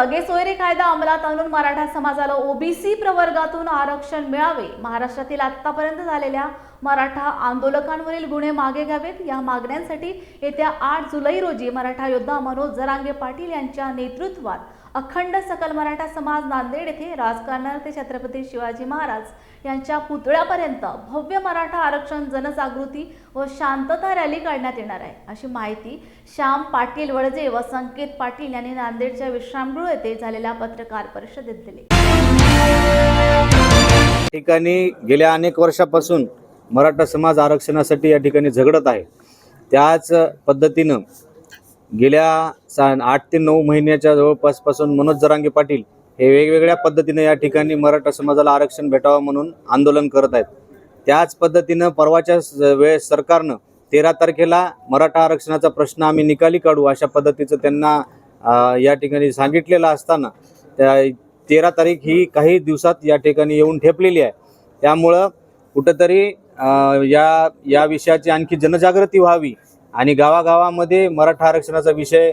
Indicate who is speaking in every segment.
Speaker 1: सगळे सोयरे कायदा अंमलात आणून मराठा समाजाला ओबीसी प्रवर्गातून आरक्षण मिळावे. महाराष्ट्रातील आतापर्यंत झालेल्या मराठा आंदोलकांवरील गुन्हे मागे घ्यावेत. या मागण्यांसाठी येत्या आठ जुलै रोजी मराठा योद्धा मनोज जरांगे पाटील यांच्या नेतृत्वात अखंड सकल मराठा समाज नांदेड येथे ते छत्रपती शिवाजी महाराज यांच्या पुतळ्यापर्यंत भव्य मराठा आरक्षण जनजागृती व शांतता रॅली काढण्यात येणार आहे. अशी माहिती श्याम पाटील वळजे व संकेत पाटील यांनी नांदेडच्या विश्रामगृह येथे झालेल्या पत्रकार परिषदेत दिली.
Speaker 2: ठिकाणी गेल्या अनेक वर्षापासून मराठा समाज आरक्षणासाठी या ठिकाणी झगडत आहे. त्याच पद्धतीनं गेल्या सा आठ ते नऊ महिन्याच्या जवळपासपासून मनोज जरांगे पाटील हे वेगवेगळ्या पद्धतीनं या ठिकाणी मराठा समाजाला आरक्षण भेटावं म्हणून आंदोलन करत आहेत. त्याच पद्धतीनं परवाच्या स- वेळेस सरकारनं तेरा तारखेला मराठा आरक्षणाचा प्रश्न आम्ही निकाली काढू अशा पद्धतीचं त्यांना या ठिकाणी सांगितलेलं असताना त्या तेरा तारीख ही काही दिवसात या ठिकाणी येऊन ठेपलेली आहे. त्यामुळं कुठंतरी या या विषयाची आणखी जनजागृती व्हावी आणि गावागावामध्ये मराठा आरक्षणाचा विषय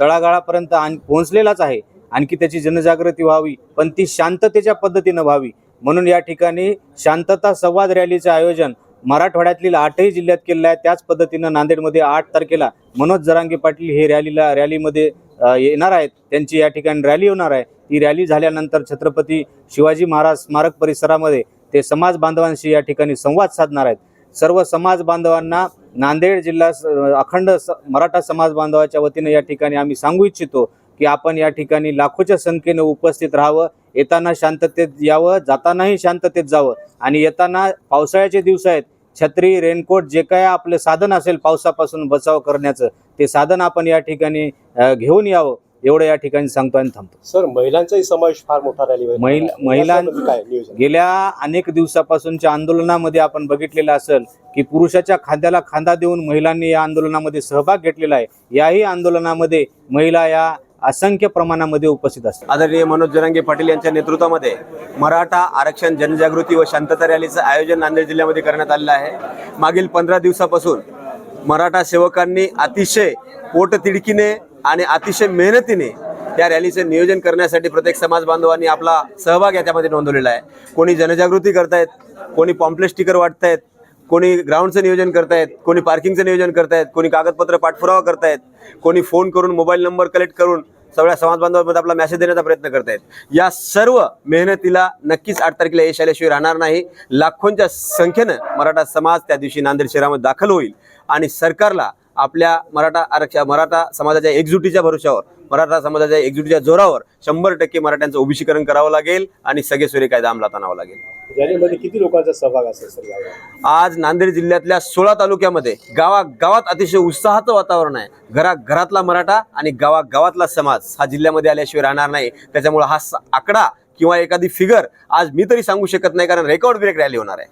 Speaker 2: तळागाळापर्यंत आण पोहोचलेलाच आहे. आणखी त्याची जनजागृती व्हावी पण ती शांततेच्या पद्धतीनं व्हावी. म्हणून या ठिकाणी शांतता संवाद रॅलीचं आयोजन मराठवाड्यातील आठही जिल्ह्यात केलेलं आहे. त्याच पद्धतीनं नांदेडमध्ये आठ तारखेला मनोज जरांगे पाटील हे रॅलीला रॅलीमध्ये येणार आहेत. त्यांची या ठिकाणी रॅली होणार आहे. ती रॅली झाल्यानंतर छत्रपती शिवाजी महाराज स्मारक परिसरामध्ये ते समाज बांधवांशी या ठिकाणी संवाद साधणार आहेत. सर्व समाज बांधवांना नांदेड जिल्हा स- अखंड स मराठा समाज बांधवाच्या वतीने या ठिकाणी आम्ही सांगू इच्छितो की आपण या ठिकाणी लाखोच्या संख्येनं उपस्थित राहावं येताना शांततेत यावं जातानाही शांततेत जावं आणि येताना पावसाळ्याचे दिवस आहेत. छत्री रेनकोट जे काय आपलं साधन असेल पावसापासून बचाव करण्याचं ते साधन आपण या ठिकाणी घेऊन यावं. एवढं या ठिकाणी सांगतो आणि थांबतो.
Speaker 3: सर महिलांचाही समावेश फार मोठा रॅली
Speaker 2: महिला- महिलां-
Speaker 3: काय नियोजन?
Speaker 2: गेल्या अनेक दिवसापासूनच्या आंदोलनामध्ये आपण बघितलेलं असेल की पुरुषाच्या खांद्याला खांदा देऊन महिलांनी या आंदोलनामध्ये सहभाग घेतलेला आहे. याही आंदोलनामध्ये महिला या असंख्य प्रमाणामध्ये उपस्थित असतात.
Speaker 4: आदरणीय मनोज जरांगे पाटील यांच्या नेतृत्वामध्ये मराठा आरक्षण जनजागृती व शांतता रॅलीचं आयोजन नांदेड जिल्ह्यामध्ये करण्यात आलेलं आहे. मागील पंधरा दिवसापासून मराठा सेवकांनी अतिशय पोटतिडकीने आणि अतिशय मेहनतीने त्या रॅलीचं नियोजन करण्यासाठी प्रत्येक समाज बांधवांनी आपला सहभाग याच्यामध्ये नोंदवलेला आहे. कोणी जनजागृती करतायत कोणी पॉम्पलेट स्टिकर वाटतायत कोणी ग्राउंडचं नियोजन करतायत कोणी पार्किंगचं नियोजन करतायत कोणी कागदपत्र पाठपुरावा करतायत कोणी फोन करून मोबाईल नंबर कलेक्ट करून सगळ्या समाज बांधवांमध्ये आपला मेसेज देण्याचा प्रयत्न करतायत. या सर्व मेहनतीला नक्कीच आठ तारखेला यश आल्याशिवाय राहणार नाही. लाखोंच्या संख्येनं मराठा समाज त्या दिवशी नांदेड शहरामध्ये दाखल होईल आणि सरकारला आपल्या मराठा आरक्षण मराठा समाजाच्या एकजुटीच्या भरोशावर मराठा समाजाच्या एकजुटीच्या जोरावर शंभर टक्के मराठ्यांचं ओबीसीकरण करावं लागेल आणि सगळे सोयरे कायदा अंमलात आणावा लागेल.
Speaker 3: रॅलीमध्ये किती लोकांचा सहभाग असेल सर?
Speaker 4: आज नांदेड जिल्ह्यातल्या सोळा तालुक्यामध्ये गावा गावात अतिशय उत्साहाचं वातावरण आहे. घरा घरातला मराठा आणि गावा गावातला समाज हा जिल्ह्यामध्ये आल्याशिवाय राहणार नाही. त्याच्यामुळे हा आकडा किंवा एखादी फिगर आज मी तरी सांगू शकत नाही कारण रेकॉर्ड ब्रेक रॅली होणार आहे.